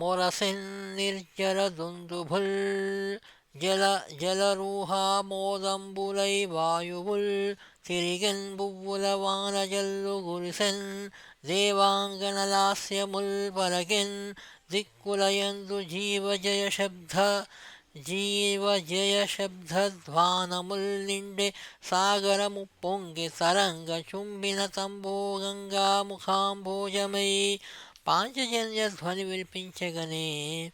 முரசின் நிர்ஜலதுந்துபுல் ஜல ஜலரூஹாமோதம்புலை வாயுவுள் திரிகன் புவ்வுலவான ஜல்லு குருசன் தேவாங்கனலாஸ்ய முல் பலகின் திக்குலயந்து ஜீவஜயசப்த ജീവജയശബ്ദധ്വാനമുല്ലിണ്ടെ സാഗരമു പൊങ്കി തരംഗ ചുംബിന തംബോ ഗംഗാമുഖാംഭോജമൈ పాంచజన్య ధ్వని వినిపించగనే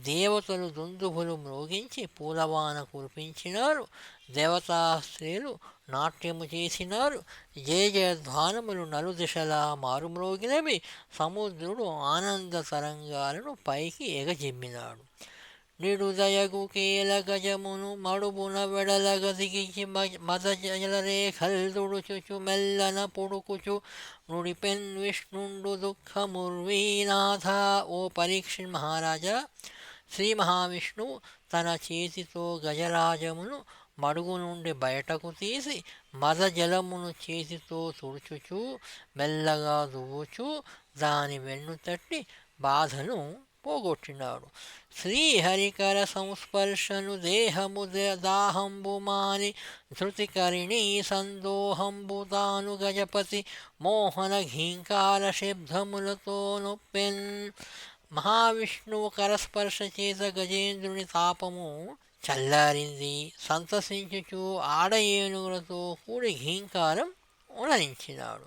దేవతలు దుందుభులు మ్రోగించి పూలవాన కురిపించినారు. దేవతా స్త్రీలు నాట్యము చేసినారు. జయ జయధ్వానములు నలుదిశలా మారుమ్రోగినవి సముద్రుడు ఆనంద తరంగాలను పైకి ఎగజిమ్మినాడు. నిడుదయగు కేల గజమును మడుబున వెడలగ దిగిచి మద జలరేఖల్ దుడుచుచు మెల్లన పొడుకుచు నుడిపెన్ విష్ణుండు దుఃఖముర్వీనాథ ఓ పరీక్ష మహారాజా శ్రీ మహావిష్ణు తన చేతితో గజరాజమును మడుగు నుండి బయటకు తీసి మద జలమును చేతితో తుడుచుచూ మెల్లగా దువ్వుచూ దాని వెన్ను తట్టి బాధను పోగొట్టినాడు. శ్రీహరికర సంస్పర్శను దేహము దాహంబు మాని ధృతికరిణీ సందోహంబు తాను గజపతి మోహన ఘీంకార శబ్దములతో నొప్పెన్. మహావిష్ణువు కరస్పర్శ చేత గజేంద్రుని తాపము చల్లారింది. సంతసించుచు ఆడ ఏనుగులతో కూడి ఘీంకారం ఉణరించినాడు